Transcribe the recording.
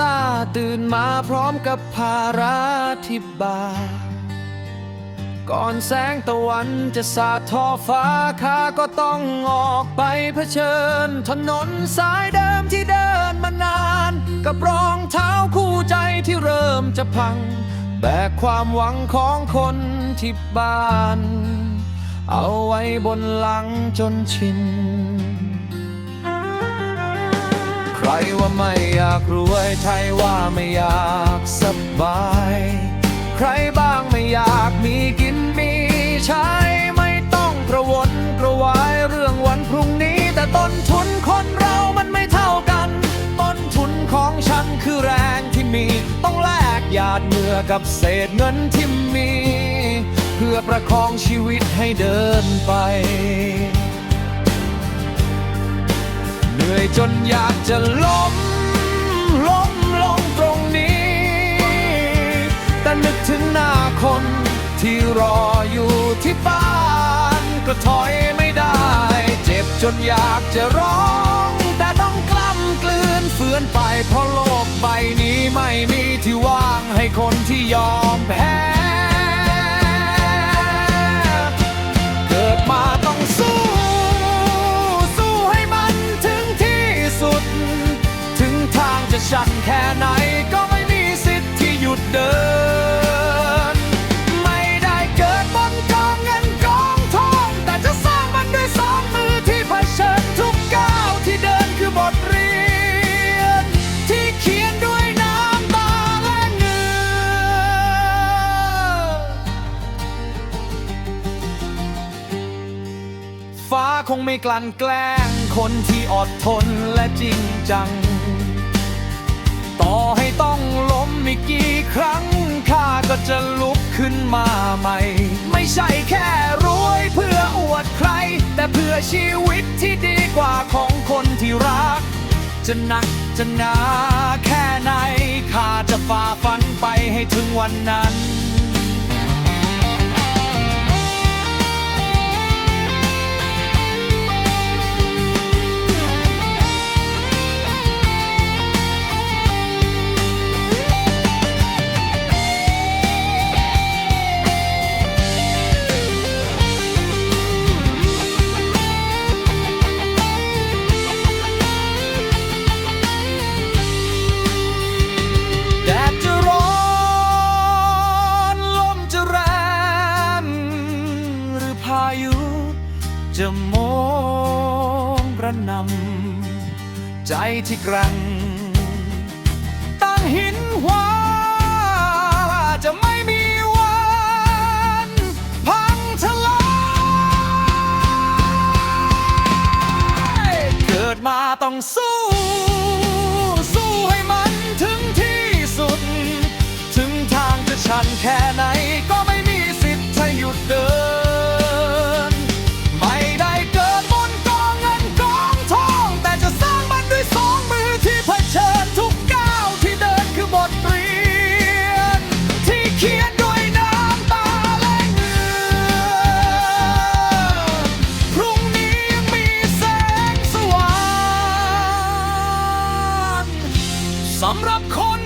ตาตื่นมาพร้อมกับภาราที่บา ก่อนแสงตะวันจะสาดทอฟ้าข้าก็ต้องออกไปเผชิญ ถนนสายเดิมที่เดินมานาน กับรองเท้าคู่ใจที่เริ่มจะพัง แบกความหวังของคนที่บ้าน เอาไว้บนหลังจนชิน ใครว่าไม่อยากรวยใครว่าไม่อยากสบาย ใครบ้างไม่อยากมีกินมีใช้ไม่ต้องกระวนกระวายเรื่องวันพรุ่งนี้ แต่ต้นทุนคนเรามันไม่เท่ากัน ต้นทุนของฉันคือแรงที่มี ต้องแลกหยาดเหงื่อกับเศษเงินที่มี เพื่อประคองชีวิตให้เดินไป เหนื่อยจนอยากจะล้มล้มลงตรงนี้ แต่นึกถึงหน้าคนที่รออยู่ที่บ้านก็ถอยไม่ได้ เจ็บจนอยากจะร้อง แต่ต้องกล้ำกลืนฝืนไปเพราะโลกใบนี้ไม่มีที่ว่างให้คนที่ยอมแพ้ งไม่กลั่นแกล้ง คนที่อดทนและจริงจัง ต่อให้ต้องล้มอีกกี่ครั้ง ข้าก็จะลุกขึ้นมาใหม่ ไม่ใช่แค่รวยเพื่ออวดใคร แต่เพื่อชีวิตที่ดีกว่าของคนที่รัก จะหนักจะหนาแค่ไหน ข้าจะฝ่าฟันไปให้ถึงวันนั้น จะโมงกระนำใจที่กร่งตั้งหินว่าจะไม่มีวันพังทลายเกิดมาต้องสู้สู้ให้มันถึงที่สุด ถึงทางจะชันแค่ไหนก็ไม่มีสิทธิ์จะหยุดเดินาง